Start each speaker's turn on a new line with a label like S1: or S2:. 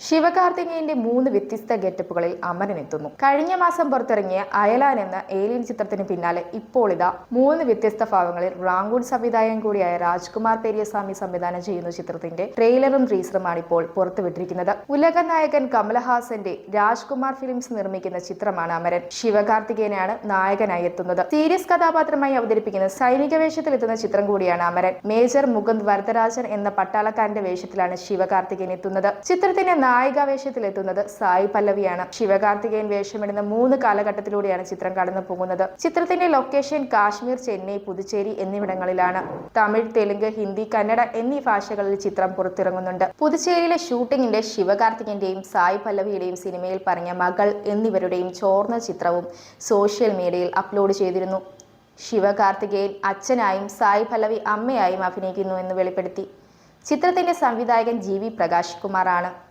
S1: ശിവകാർത്തികേയന്റെ മൂന്ന് വ്യത്യസ്ത ഗെറ്റപ്പുകളിൽ അമരൻ എത്തുന്നു. കഴിഞ്ഞ മാസം പുറത്തിറങ്ങിയ അയലാൻ എന്ന ഏലിയൻ ചിത്രത്തിന് പിന്നാലെ ഇപ്പോൾ ഇതാ മൂന്ന് വ്യത്യസ്ത ഭാവങ്ങളിൽ റാങ്കൂൺ സംവിധായകൻ കൂടിയായ രാജ്കുമാർ പെരിയസ്വാമി സംവിധാനം ചെയ്യുന്ന ചിത്രത്തിന്റെ ട്രെയിലറും ടീസറുമാണ് ഇപ്പോൾ പുറത്തുവിട്ടിരിക്കുന്നത്. ഉലക നായകൻ കമലഹാസന്റെ രാജ്കുമാർ ഫിലിംസ് നിർമ്മിക്കുന്ന ചിത്രമാണ് അമരൻ. ശിവകാർത്തികേയനാണ് നായകനായി എത്തുന്നത്. സീരിയസ് കഥാപാത്രമായി അവതരിപ്പിക്കുന്ന സൈനിക വേഷത്തിൽ എത്തുന്ന ചിത്രം കൂടിയാണ് അമരൻ. മേജർ മുകുന്ദ് വരദരാജൻ എന്ന പട്ടാളക്കാരന്റെ വേഷത്തിലാണ് ശിവകാർത്തികേയൻ എത്തുന്നത്. ചിത്രത്തിന്റെ നായിക വേഷത്തിൽ എത്തുന്നത് സായി പല്ലവിയാണ്. ശിവകാർത്തികേയൻ വേഷമിടുന്ന മൂന്ന് കാലഘട്ടത്തിലൂടെയാണ് ചിത്രം കടന്നു പോകുന്നത്. ചിത്രത്തിന്റെ ലൊക്കേഷൻ കാശ്മീർ ചെന്നൈ പുതുച്ചേരി എന്നിവിടങ്ങളിലാണ്. തമിഴ് തെലുങ്ക് ഹിന്ദി കന്നഡ എന്നീ ഭാഷകളിൽ ചിത്രം പുറത്തിറങ്ങുന്നുണ്ട്. പുതുച്ചേരിയിലെ ഷൂട്ടിങ്ങിന്റെ ശിവകാർത്തികന്റെയും സായി പല്ലവിയുടെയും സിനിമയിൽ പറഞ്ഞ മകൾ എന്നിവരുടെയും ചോർന്ന ചിത്രവും സോഷ്യൽ മീഡിയയിൽ അപ്ലോഡ് ചെയ്തിരുന്നു. ശിവകാർത്തികേയൻ അച്ഛനായും സായി പല്ലവി അമ്മയായും അഭിനയിക്കുന്നു എന്ന് വെളിപ്പെടുത്തി. ചിത്രത്തിന്റെ സംവിധായകൻ ജി വി പ്രകാശ് കുമാറാണ്.